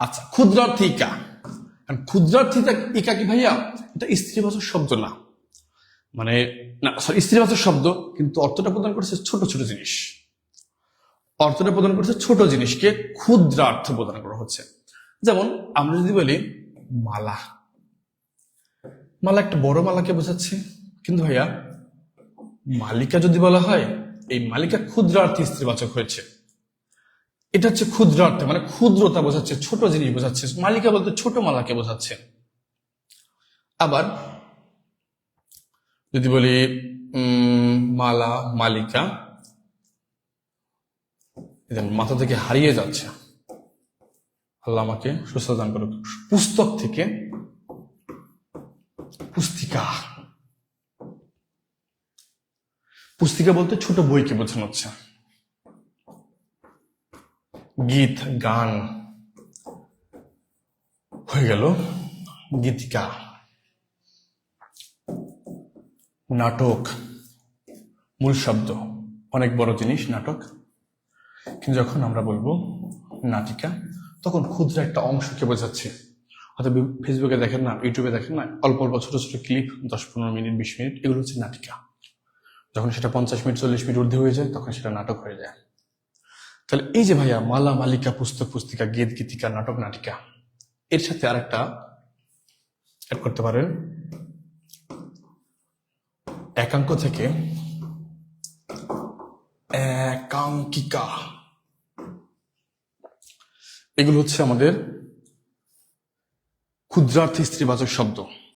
আচ্ছা ক্ষুদ্রার্থে ইকা কারণ ক্ষুদ্রার্থিতা ইকা কি ভাইয়া? এটা স্ত্রীবাচক শব্দ না। মানে না সরি শব্দ, কিন্তু অর্থটা প্রদান করছে ছোট ছোট জিনিস। অর্থটা প্রদান করছে ছোট জিনিসকে ক্ষুদ্রার্থ প্রদান করা হচ্ছে। যেমন, আমরা যদি বলি, মালা। মালা একটা বড় মালাকে বোঝাচ্ছে। কিন্তু ভাইয়া, মালিকা যদি বলা হয়, এই মালিকা ক্ষুদ্রার্থে স্ত্রীবাচক হয়েছে। এটা হচ্ছে ক্ষুদ্রার্থে মানে ক্ষুদ্রতা বোঝাচ্ছে, ছোট জিনিস বোঝাচ্ছে, মালিকা বলতে ছোট মালাকে বোঝাচ্ছে। আবার যদি বলি মালা, মালিকা মাথা থেকে হারিয়ে যাচ্ছে। আল্লাহ আমাকে সুস্থ দান করুক। পুস্তক থেকে পুস্তিকা। পুস্তিকা বলতে ছোট বইকে বোঝানো হচ্ছে। গীত, গান হয়ে গেল গীতিকা। নাটক, মূল শব্দ, অনেক বড় জিনিস নাটক। কিন্তু যখন আমরা বলব নাটিকা, তখন ক্ষুদ্র একটা অংশকে বোঝাচ্ছে। হয়তো ফেসবুকে দেখেন না ইউটিউবে দেখেন না, অল্প অল্প ছোট ছোট ক্লিপ দশ পনেরো মিনিট, বিশ মিনিট, এগুলো হচ্ছে নাটিকা। যখন সেটা পঞ্চাশ মিনিট, চল্লিশ মিনিট ঊর্ধ্বে হয়ে যায়, তখন সেটা নাটক হয়ে যায়। তাহলে এই যে ভাইয়া মালা, মালিকা, পুস্তক, পুস্তিকা, গীত, গীতিকা, নাটক, নাটিকা, এর সাথে আরেকটা অ্যাড করতে পারেন। একাঙ্ক থেকে একাঙ্কিকা। এগুলো হচ্ছে আমাদের ক্ষুদ্রার্থ স্ত্রীবাচক শব্দ।